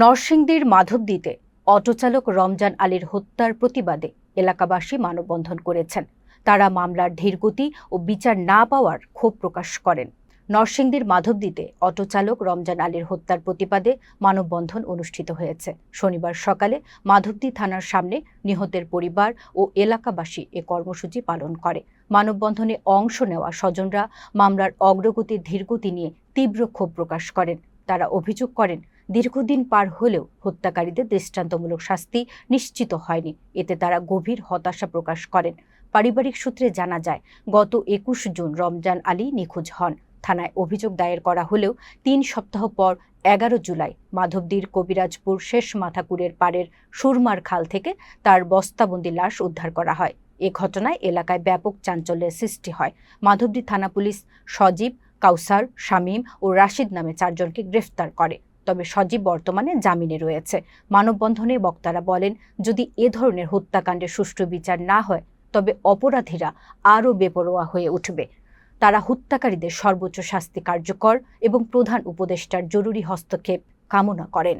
নরসিংদীর মাধবদীতে অটোচালক রমজান আলীর হত্যার প্রতিবাদে এলাকাবাসী মানববন্ধন করেছেন। তারা মামলার ধীরগতি ও বিচার না পাওয়ার ক্ষোভ প্রকাশ করেন। নরসিংদীর মাধবদীতে অটোচালক রমজান আলীর হত্যার প্রতিবাদে মানববন্ধন অনুষ্ঠিত হয়েছে। শনিবার সকালে মাধবদী থানার সামনে নিহতের পরিবার ও এলাকাবাসী এ কর্মসূচি পালন করে। মানববন্ধনে অংশ নেওয়া স্বজনরা মামলার অগ্রগতির ধীরগতি নিয়ে তীব্র ক্ষোভ প্রকাশ করেন। তারা অভিযোগ করেন দীর্ঘদিন পার হলেও হত্যাকারীদের দৃষ্টান্তমূলক শাস্তি নিশ্চিত হয়নি। এতে তারা গভীর হতাশা প্রকাশ করেন। পারিবারিক সূত্রে জানা যায়, গত একুশ জুন রমজান আলী নিখোঁজ হন। থানায় অভিযোগ দায়ের করা হলেও তিন সপ্তাহ পর এগারো জুলাই মাধবদীর কবিরাজপুর শেষ মাথাকুরের পাড়ের সুরমার খাল থেকে তার বস্তাবন্দি লাশ উদ্ধার করা হয়। এ ঘটনায় এলাকায় ব্যাপক চাঞ্চল্যের সৃষ্টি হয়। মাধবদী থানা পুলিশ সজীব, কাউসার, শামীম ও রাশিদ নামে চারজনকে গ্রেফতার করে। তবে সজীব বর্তমানে জামিনে রয়েছে। মানববন্ধনে বক্তারা বলেন, যদি এ ধরনের হত্যাকাণ্ডের সুষ্ঠু বিচার না হয়, তবে অপরাধীরা আরও বেপরোয়া হয়ে উঠবে। তারা হত্যাকারীদের সর্বোচ্চ শাস্তি কার্যকর এবং প্রধান উপদেষ্টার জরুরি হস্তক্ষেপ কামনা করেন।